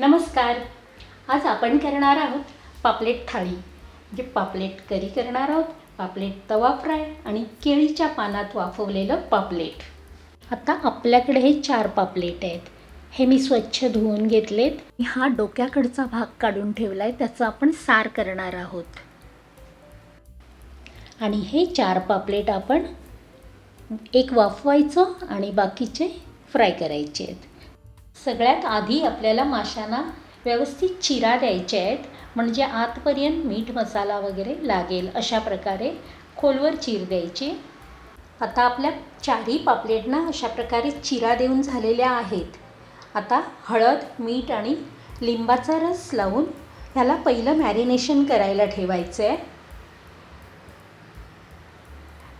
नमस्कार. आज आपण करणार आहोत पापलेट थाळी. म्हणजे पापलेट करी करणार आहोत पापलेट तवा फ्राय आणि केळीच्या पानात वाफवलेलं पापलेट. आता आपल्याकडे हे चार पापलेट आहेत. हे मी स्वच्छ धुवून घेतलेत. हा डोक्याकडचा भाग काढून ठेवला आहे त्याचं आपण सार करणार आहोत. आणि हे चार पापलेट आपण एक वाफवायचं आणि बाकीचे फ्राय करायचे आहेत. सगळ्यात आधी आपल्याला माशांना व्यवस्थित चिरा द्यायच्या आहेत म्हणजे आतपर्यंत मीठ मसाला वगैरे लागेल अशा प्रकारे खोलवर चीर द्यायची. आता आपल्या चारही पापलेटना अशा प्रकारे चिरा देऊन झालेल्या आहेत. आता हळद मीठ आणि लिंबाचा रस लावून ह्याला पहिलं मॅरिनेशन करायला ठेवायचं आहे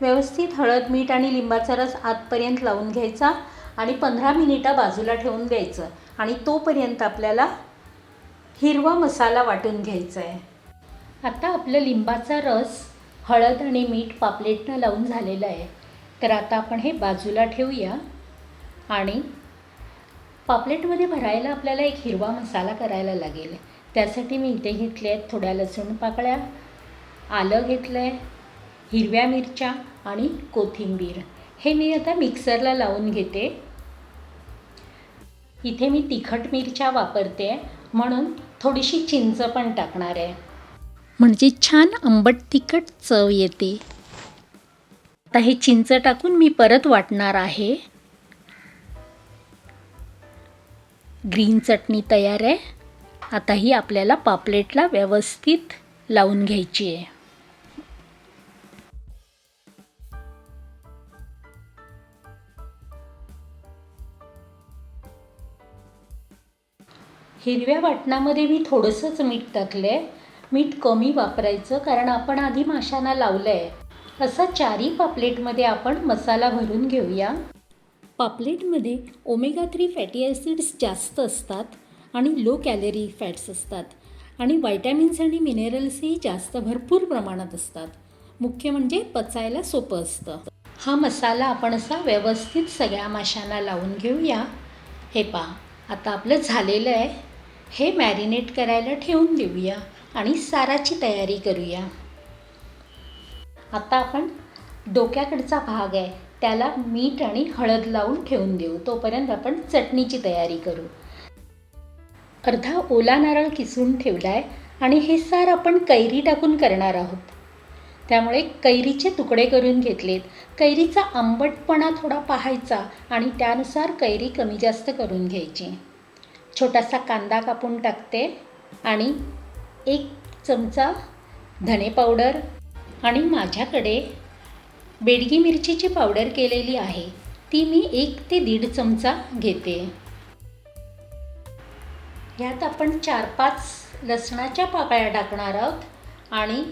व्यवस्थित हळद मीठ आणि लिंबाचा रस आतपर्यंत लावून घ्यायचा. आणि पंधरा मिनिटं बाजूला ठेवून द्यायचं आणि तोपर्यंत आपल्याला हिरवा मसाला वाटून घ्यायचा आहे आता आपलं लिंबाचा रस हळद आणि मीठ पापलेटनं लावून झालेलं आहे तर आता आपण हे बाजूला ठेवूया. आणि पापलेटमध्ये भरायला आपल्याला एक हिरवा मसाला करायला लागेल. त्यासाठी मी इथे घेतले आहेत थोड्या लसूण पाकळ्या आलं घेतलं आहे हिरव्या मिरच्या आणि कोथिंबीर. हे मी आता मिक्सरला लावून घेते. इथे मी तिखट मिरच्या वापरते म्हणून थोडीशी चिंच पण टाकणार आहे. म्हणजे छान आंबट तिखट चव येते. आता हे चिंच टाकून मी परत वाटणार आहे. ग्रीन चटणी तयार आहे. आता ही आपल्याला पापलेटला व्यवस्थित लावून घ्यायची आहे. हिरव्या वाटणामध्ये मी थोडंसंच मीठ टाकलं आहे मीठ कमी वापरायचं कारण आपण आधी माशांना लावलं आहे असं चारही पापलेटमध्ये आपण मसाला भरून घेऊया. पापलेटमध्ये ओमेगा थ्री फॅटी ॲसिड्स जास्त असतात आणि लो कॅलरी फॅट्स असतात. आणि व्हायटॅमिन्स आणि मिनरल्सही जास्त भरपूर प्रमाणात असतात. मुख्य म्हणजे पचायला सोपं असतं. हा मसाला आपण असा व्यवस्थित सगळ्या माशांना लावून घेऊया. हे पहा आता आपलं झालेलं आहे. हे मॅरिनेट करायला ठेवून देऊया आणि साराची तयारी करूया. आता आपण डोक्याकडचा भाग आहे त्याला मीठ आणि हळद लावून ठेवून देऊ. तोपर्यंत आपण चटणीची तयारी करू. अर्धा ओला नारळ किसून ठेवला आहे आणि हे सार आपण कैरी टाकून करणार आहोत. त्यामुळे कैरीचे तुकडे करून घेतलेत. कैरीचा आंबटपणा थोडा पाहायचा आणि त्यानुसार कैरी कमी जास्त करून घ्यायची. छोटासा कांदा कापून टाकते आणि एक चमचा धणे पावडर आणि माझ्याकडे बेडगी मिरचीची पावडर केलेली आहे ती मी एक ते दीड चमचा घेते. ह्यात आपण चार पाच लसणाच्या पाकळ्या टाकणार आहोत आणि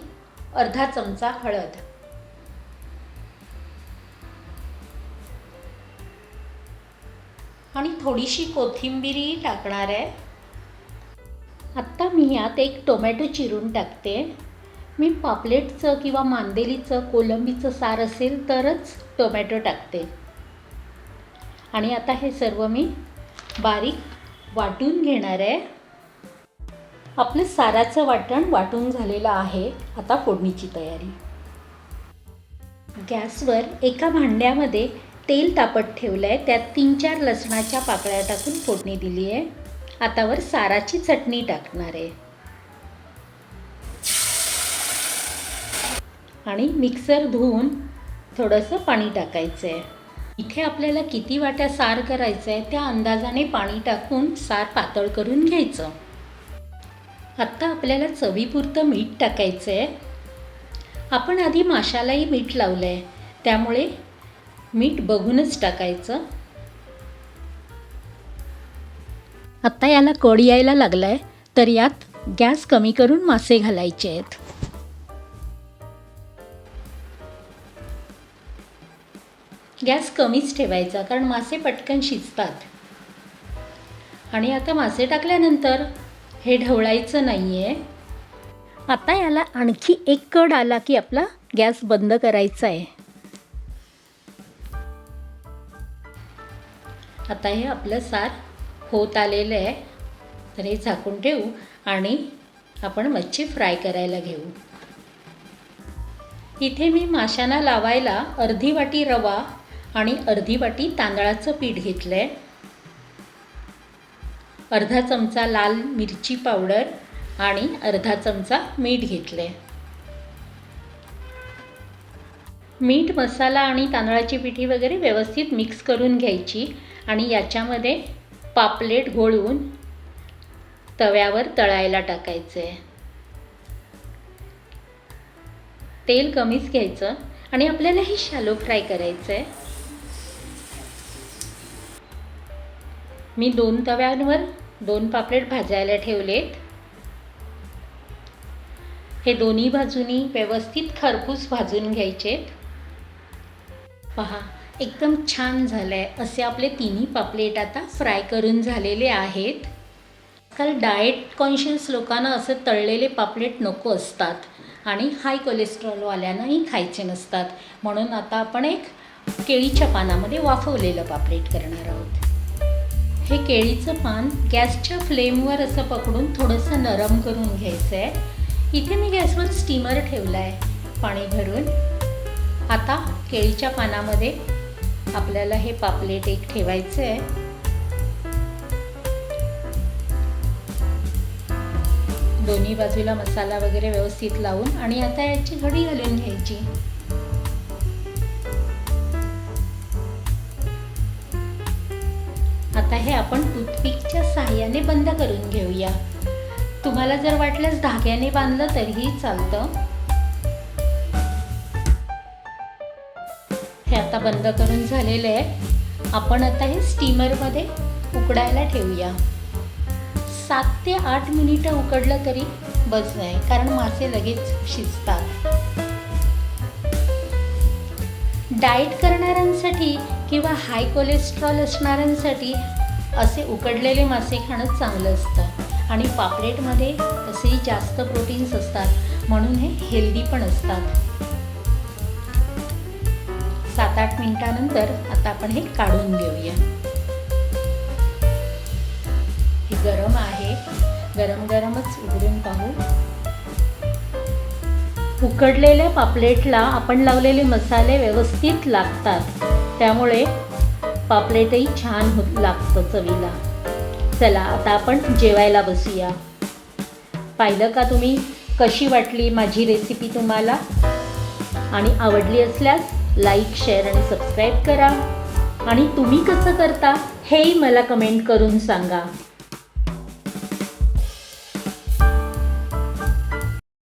अर्धा चमचा हळद. आणि थोडीशी कोथिंबीरही टाकणार आहे. आत्ता मी यात एक टोमॅटो चिरून टाकते. मी पापलेटचं किंवा मांदेलीचं कोलंबीचं सार असेल तरच टोमॅटो टाकते. आणि आता हे सर्व मी बारीक वाटून घेणार आहे. आपलं साराचं वाटण वाटून झालेलं आहे. आता फोडणीची तयारी. गॅसवर एका भांड्यामध्ये तेल तापत ठेवलं आहे त्यात तीन चार लसणाच्या पाकळ्या टाकून फोडणी दिली आहे. आतावर साराची चटणी टाकणार आहे. आणि मिक्सर धुवून थोडंसं पाणी टाकायचं आहे इथे आपल्याला किती वाट्या सार करायचं आहे त्या अंदाजाने पाणी टाकून सार पातळ करून घ्यायचं. आत्ता आपल्याला चवीपुरतं मीठ टाकायचं आहे आपण आधी माशालाही मीठ लावलं आहे त्यामुळे मीठ बघूनच टाकायचं. आत्ता याला कड यायला लागला आहे तर यात गॅस कमी करून मासे घालायचे आहेत. गॅस कमीच ठेवायचा कारण मासे पटकन शिजतात. आणि आता मासे टाकल्यानंतर हे ढवळायचं नाही आहे आता याला आणखी एक कड आला की आपला गॅस बंद करायचा आहे. आता हे आपलं सार होत आलेलं आहे. तर हे झाकून ठेवू आणि आपण मच्छी फ्राय करायला घेऊ. इथे मी माशांना लावायला अर्धी वाटी रवा आणि अर्धी वाटी तांदळाचं पीठ घेतलं आहे अर्धा चमचा लाल मिरची पावडर आणि अर्धा चमचा मीठ घेतलं आहे मीठ मसाला आणि तांदळाची पिठी वगैरे व्यवस्थित मिक्स करून घ्यायची. आणि याच्यामध्ये पापलेट घोळून तव्यावर तळायला टाकायचं. आहे तेल कमीच घ्यायचं आणि आपल्याला हे शॅलो फ्राय करायचं आहे मी दोन तव्यांवर दोन पापलेट भाजायला ठेवलेत. हे दोन्ही बाजूनी व्यवस्थित खरपूस भाजून घ्यायचेत. पहा. एकदम छान झालं आहे असे आपले तिन्ही पापलेट आता फ्राय करून झालेले आहेत. आजकाल डाएट कॉन्शियस लोकांना असं तळलेले पापलेट नको असतात आणि हाय कोलेस्ट्रॉलवाल्यांनाही खायचे नसतात. म्हणून आता आपण एक केळीच्या पानामध्ये वाफवलेलं पापलेट करणार आहोत. हे केळीचं पान गॅसच्या फ्लेमवर असं पकडून थोडंसं नरम करून घ्यायचं आहे इथे मी गॅसवर स्टीमर ठेवला आहे पाणी भरून. आता केळीच्या पानामध्ये आपल्याला हे पापलेट एक ठेवायचं आहे. दोन्ही बाजूला मसाला वगैरे व्यवस्थित लावून आणि आता याची घडी घालून घ्यायची. आता हे आपण टूथपिकच्या साह्याने बंद करून घेऊया. तुम्हाला जर वाटल्यास धाग्याने बांधलं तरीही चालतं. हे आता बंद करून झालेलं आहे आपण आता हे स्टीमरमध्ये उकडायला ठेवूया. सात ते आठ मिनिटं उकडलं तरी बस नाही कारण मासे लगेच शिजतात. डाएट करणाऱ्यांसाठी किंवा हाय कोलेस्ट्रॉल असणाऱ्यांसाठी असे उकडलेले मासे खाणं चांगलं असतं. आणि पापलेटमध्ये असेही जास्त प्रोटीन्स असतात म्हणून हे हेल्दी पण असतात. सात आठ मिनिटानंतर आता आपण हे काढून घेऊया. हे गरम आहे. गरम गरमच उघडून पाहू. उकडलेल्या पापलेटला आपण लावलेले मसाले व्यवस्थित लागतात. त्यामुळे पापलेटही छान होत लागतं चवीला. चला आता आपण जेवायला बसूया. पाहिलं का तुम्ही? कशी वाटली माझी रेसिपी तुम्हाला? आणि आवडली असल्यास लाईक शेअर आणि सबस्क्राईब करा. आणि तुम्ही कसं करता हेही मला कमेंट करून सांगा.